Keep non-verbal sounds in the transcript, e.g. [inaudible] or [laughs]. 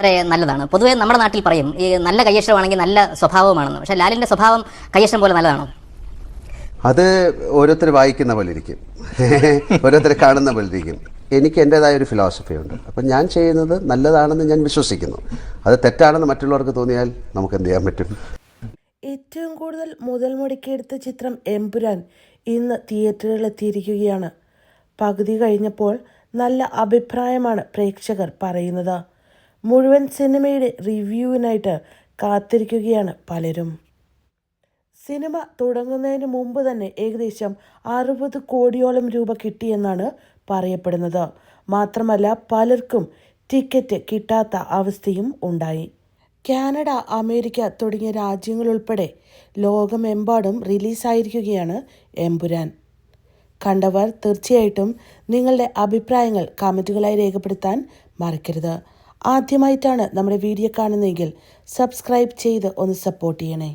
വളരെ നല്ലതാണ്. പൊതുവേ നമ്മുടെ നാട്ടിൽ പറയും ഈ നല്ല കയ്യക്ഷരമാണെങ്കിൽ നല്ല സ്വഭാവമാണെന്ന്. പക്ഷേ ലാലിന്റെ സ്വഭാവം കയ്യക്ഷരം പോലെ നല്ലതാണോ? അത് ഓരോരുത്തർ വായിക്കുന്ന പോലെ ഇരിക്കും. [laughs] ഓരോരുത്തർ കാണുന്ന പോലെ ഇരിക്കും. എനിക്ക് എന്റെതായ ഒരു ഫിലോസഫി ഉണ്ട്. അപ്പം ഞാൻ ചെയ്യുന്നത് നല്ലതാണെന്ന് ഞാൻ വിശ്വസിക്കുന്നു. അത് തെറ്റാണെന്ന് മറ്റുള്ളവർക്ക് തോന്നിയാൽ നമുക്ക് എന്ത് ചെയ്യാൻ പറ്റും? ഏറ്റവും കൂടുതൽ മുതൽ മുടക്കിയെടുത്ത ചിത്രം എമ്പുരാൻ ഇന്ന് തിയേറ്ററുകളിലെത്തിയിരിക്കുകയാണ് പകുതി കഴിഞ്ഞപ്പോൾ നല്ല അഭിപ്രായമാണ് പ്രേക്ഷകർ പറയുന്നത്. മുഴുവൻ സിനിമയുടെ റിവ്യൂവിനായിട്ട് കാത്തിരിക്കുകയാണ് പലരും. സിനിമ തുടങ്ങുന്നതിന് മുമ്പ് തന്നെ ഏകദേശം അറുപത് കോടിയോളം രൂപ കിട്ടിയെന്നാണ് പറയപ്പെടുന്നത്. മാത്രമല്ല പലർക്കും ടിക്കറ്റ് കിട്ടാത്ത അവസ്ഥയും ഉണ്ടായി. കാനഡ അമേരിക്ക തുടങ്ങിയ രാജ്യങ്ങളുൾപ്പെടെ ലോകമെമ്പാടും റിലീസായിരിക്കുകയാണ് എമ്പുരാൻ കണ്ടവർ തീർച്ചയായിട്ടും നിങ്ങളുടെ അഭിപ്രായങ്ങൾ കമന്റുകളായി രേഖപ്പെടുത്താൻ മറക്കരുത്. ആദ്യമായിട്ടാണ് നമ്മുടെ വീഡിയോ കാണുന്നതെങ്കിൽ സബ്സ്ക്രൈബ് ചെയ്ത് ഒന്ന് സപ്പോർട്ട് ചെയ്യണേ.